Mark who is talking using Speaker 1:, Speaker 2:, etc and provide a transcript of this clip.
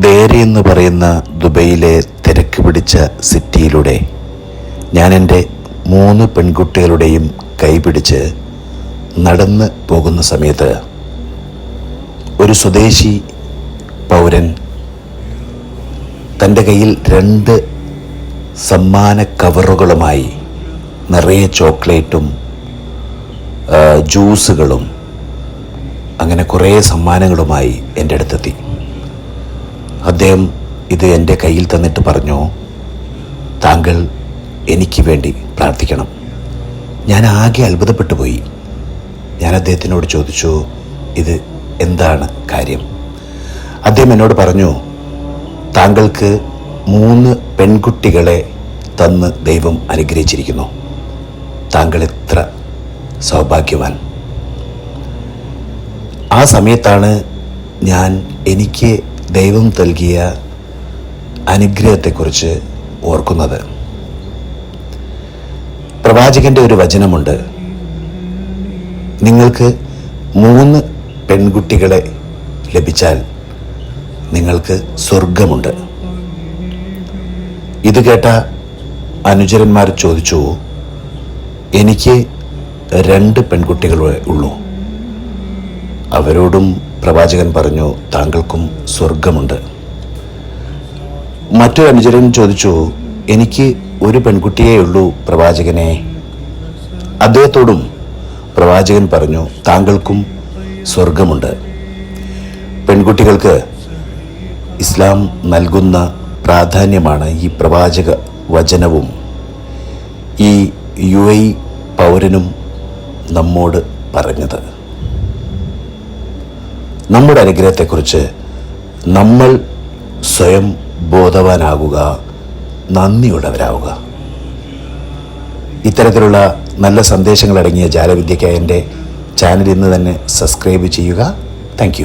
Speaker 1: ദേരി എന്ന് പറയുന്ന ദുബൈയിലെ തിരക്ക് പിടിച്ച സിറ്റിയിലൂടെ ഞാൻ എന്റെ മൂന്ന് പെൺകുട്ടികളുടെയും കൈപിടിച്ച് നടന്ന് പോകുന്ന സമയത്ത് ഒരു സ്വദേശി പൗരൻ തന്റെ കയ്യിൽ രണ്ട് സമ്മാന കവറുകളുമായി നിറയെ ചോക്ലേറ്റും ജ്യൂസുകളും അങ്ങനെ കുറേ സമ്മാനങ്ങളുമായി എന്റെ അടുത്തെത്തി. അദ്ദേഹം ഇത് എന്റെ കയ്യിൽ തന്നിട്ട് പറഞ്ഞു താങ്കൾ എനിക്ക് വേണ്ടി പ്രാർത്ഥിക്കണം. ഞാൻ ആകെ അത്ഭുതപ്പെട്ടു പോയി. ഞാൻ അദ്ദേഹത്തിനോട് ചോദിച്ചു ഇത് എന്താണ് കാര്യം? അദ്ദേഹം എന്നോട് പറഞ്ഞു താങ്കൾക്ക് മൂന്ന് പെൺകുട്ടികളെ തന്ന് ദൈവം അനുഗ്രഹിച്ചിരിക്കുന്നു. താങ്കൾ എത്ര സൗഭാഗ്യവാൻ. ആ സമയത്താണ് ഞാൻ എനിക്ക് ദൈവം നൽകിയ അനുഗ്രഹത്തെക്കുറിച്ച് ഓർക്കുന്നത്. പ്രവാചകന്റെ ഒരു വചനമുണ്ട്. നിങ്ങൾക്ക് മൂന്ന് പെൺകുട്ടികളെ ലഭിച്ചാൽ നിങ്ങൾക്ക് സ്വർഗമുണ്ട്. ഇത് കേട്ട അനുചരന്മാർ ചോദിച്ചു എനിക്ക് രണ്ട് പെൺകുട്ടികളെ ഉള്ളൂ. അവരോടും പ്രവാചകൻ പറഞ്ഞു താങ്കൾക്കും സ്വർഗമുണ്ട് മറ്റൊരു അനുചരൻ ചോദിച്ചു എനിക്ക് ഒരു പെൺകുട്ടിയേ ഉള്ളൂ പ്രവാചകനെ? അദ്ദേഹത്തോടും പ്രവാചകൻ പറഞ്ഞു താങ്കൾക്കും സ്വർഗമുണ്ട് പെൺകുട്ടികൾക്ക് ഇസ്ലാം നൽകുന്ന പ്രാധാന്യമാണ് ഈ പ്രവാചക വചനവും. ഈ യു ഐ പൗരനും നമ്മോട് പറഞ്ഞത്. നമ്മുടെ അനുഗ്രഹത്തെക്കുറിച്ച് നമ്മൾ സ്വയം ബോധവാനാകുക നന്ദിയുള്ളവരാവുക. ഇത്തരത്തിലുള്ള നല്ല സന്ദേശങ്ങൾ അടങ്ങിയ ജാലവിദ്യയ്ക്കായി എന്റെ ചാനൽ ഇന്ന് തന്നെ സബ്സ്ക്രൈബ് ചെയ്യുക. താങ്ക്